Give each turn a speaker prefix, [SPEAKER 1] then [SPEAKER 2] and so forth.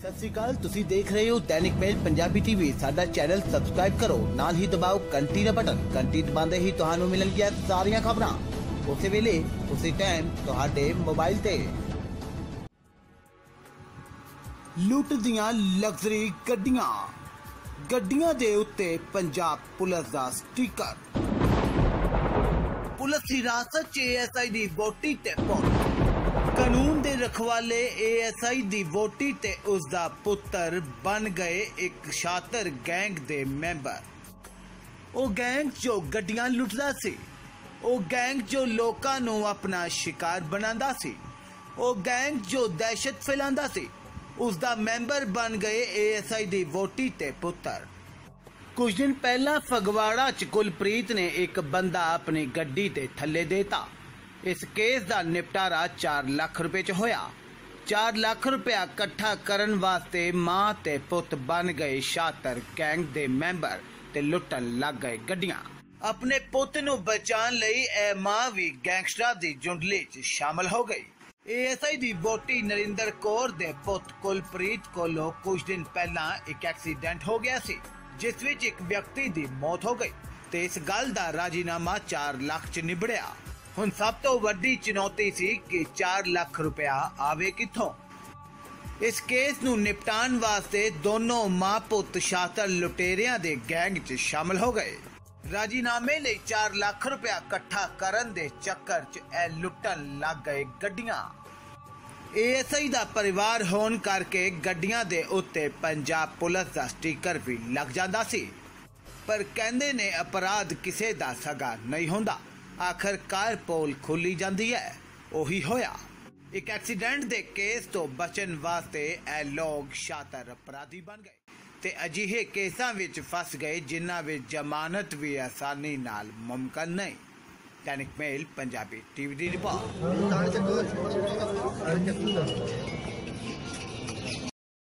[SPEAKER 1] ਸਤਿ ਸ਼੍ਰੀ ਅਕਾਲ, ਤੁਸੀਂ ਦੇਖ ਰਹੇ ਹੋ ਦੈਨਿਕ ਮੇਲ ਪੰਜਾਬੀ ਟੀਵੀ ਸਾਡਾ ਚੈਨਲ ਸਬਸਕ੍ਰਾਈਬ ਕਰੋ, ਨਾਲ ਹੀ ਦਬਾਓ ਘੰਟੀ ਦਾ ਬਟਨ। ਘੰਟੀ ਦਬਾਉਂਦੇ ਹੀ ਤੁਹਾਨੂੰ ਮਿਲਣਗੀਆਂ ਸਾਰੀਆਂ ਖਬਰਾਂ। ਉਸੇ ਵੇਲੇ, ਉਸੇ ਟਾਈਮ ਤੁਹਾਡੇ ਮੋਬਾਈਲ ਤੇ। ਲੁੱਟ ਦੀਆਂ ਲਗਜ਼ਰੀ ਗੱਡੀਆਂ। ਗੱਡੀਆਂ ਦੇ ਉੱਤੇ ਪੰਜਾਬ ਪੁਲਿਸ ਦਾ ਸਟicker ਪੁਲਿਸ ਦੀ ਹਿਰਾਸਤ 'ਚ ਏਐਸਆਈ ਦੀ ਤੇ ਪਹੁੰਚ। ਰਖਵਾਲੇ ਏਐਸਆਈ ਦੀ ਵੋਟੀ ਤੇ ਉਸ ਦਾ ਪੁੱਤਰ ਬਣ ਗਏ ਇੱਕ ਸ਼ਾਤਰ ਗੈਂਗ ਦੇ ਮੈਂਬਰ। ਉਹ ਗੈਂਗ ਜੋ ਗੱਡੀਆਂ ਲੁੱਟਦਾ ਸੀ। ਉਹ ਗੈਂਗ ਜੋ ਲੋਕਾਂ ਨੂੰ ਆਪਣਾ ਸ਼ਿਕਾਰ ਬਣਾਉਂਦਾ ਸੀ। ਉਹ ਗੈਂਗ ਜੋ ਦਹਿਸ਼ਤ ਫੈਲਾਉਂਦਾ ਸੀ। ਉਸ ਦਾ ਮੈਂਬਰ ਬਣ ਗਏ ਏਐਸਆਈ ਦੀ ਵੋਟੀ ਤੇ ਪੁੱਤਰ। ਕੁਝ ਦਿਨ ਪਹਿਲਾਂ ਫਗਵਾੜਾ ਚ ਕੁਲਪ੍ਰੀਤ ਨੇ ਇੱਕ ਬੰਦਾ ਆਪਣੀ ਗੱਡੀ ਤੇ ਥੱਲੇ ਦੇਤਾ। ਇਸ ਕੇਸ ਦਾ ਨਿਪਟਾਰਾ 4 ਲੱਖ ਰੁਪਏ ਚ ਹੋਇਆ। 4 ਲੱਖ ਰੁਪਇਆ ਇਕੱਠਾ ਕਰਨ ਵਾਸਤੇ ਮਾਂ ਤੇ ਪੁੱਤ ਬਣ ਗਏ ਸ਼ਾਤਰ ਗੈਂਗ ਦੇ ਮੈਂਬਰ ਤੇ ਲੁੱਟਣ ਲੱਗ ਗਏ ਗੱਡੀਆਂ। ਆਪਣੇ ਪੁੱਤ ਨੂੰ ਬਚਾਉਣ ਲਈ ਇਹ ਮਾਂ ਵੀ ਗੈਂਗਸਟਰਾਂ ਦੀ ਜੁੰਡਲੀ 'ਚ ਸ਼ਾਮਲ ਹੋ ਗਈ। ਏਐਸਆਈ ਦੀ ਬੋਟੀ ਨਰਿੰਦਰ ਕੌਰ ਦੇ ਪੁੱਤ ਕੁਲਪ੍ਰੀਤ ਕੋਲੋਂ ਕੁਝ ਦਿਨ ਪਹਿਲਾਂ ਇੱਕ ਐਕਸੀਡੈਂਟ ਹੋ ਗਿਆ ਸੀ, ਜਿਸ ਵਿੱਚ ਇੱਕ ਵਿਅਕਤੀ ਦੀ ਮੌਤ ਹੋ ਗਈ ਤੇ ਇਸ ਗੱਲ ਦਾ ਰਾਜੀਨਾਮਾ 4 ਲੱਖ 'ਚ ਨਿਬੜਿਆ। ਹੁਣ ਸਭ ਤੋਂ ਵੱਡੀ ਚੁਣੌਤੀ ਸੀ ਕਿ 4 ਲੱਖ ਰੁਪਇਆ ਆਵੇ ਕਿੱਥੋਂ। ਇਸ ਕੇਸ ਨੂੰ ਨਿਪਟਾਉਣ ਵਾਸਤੇ ਦੋਨੋਂ ਮਾਂ ਪੁੱਤ ਸ਼ਾਤਰ ਲੁਟੇਰਿਆਂ ਦੇ ਗੈਂਗ 'ਚ ਸ਼ਾਮਲ ਹੋ ਗਏ। ਰਾਜੀਨਾਮੇ ਲਈ 4 ਲੱਖ ਰੁਪਇਆ ਇਕੱਠਾ ਕਰਨ ਦੇ ਚੱਕਰ 'ਚ ਇਹ ਲੁੱਟਣ ਲੱਗ ਗਏ ਗੱਡੀਆਂ। ਏਐਸਆਈ ਦਾ ਪਰਿਵਾਰ ਹੋਣ ਕਰਕੇ ਗੱਡੀਆਂ ਦੇ ਉੱਤੇ ਪੰਜਾਬ ਪੁਲਿਸ ਦਾ ਸਟicker ਵੀ ਲੱਗ ਜਾਂਦਾ ਸੀ। ਪਰ ਕਹਿੰਦੇ ਨੇ ਅਪਰਾਧ ਕਿਸੇ ਦਾ ਸਗਾ ਨਹੀਂ ਹੁੰਦਾ। ਆਖਰਕਾਰ ਪੋਲ ਖੁੱਲੀ ਜਾਂਦੀ ਹੈ। ਉਹੀ ਹੋਇਆ। ਇੱਕ ਐਕਸੀਡੈਂਟ ਦੇ ਕੇਸ ਤੋਂ ਬਚਣ ਵਾਸਤੇ ਇਹ ਲੋਕ ਸ਼ਾਤਰ ਅਪਰਾਧੀ ਬਣ ਗਏ ਤੇ ਅਜਿਹੇ ਕੇਸਾਂ ਵਿੱਚ ਫਸ ਗਏ, ਜਿਨ੍ਹਾਂ ਵਿੱਚ ਜ਼ਮਾਨਤ ਵੀ ਆਸਾਨੀ ਨਾਲ ਮੁਮਕਨ ਨਹੀਂ। ਦੈਨਿਕ ਮੇਲ, ਪੰਜਾਬੀ ਟੀਵੀ ਦੀ ਰਿਪੋਰਟ।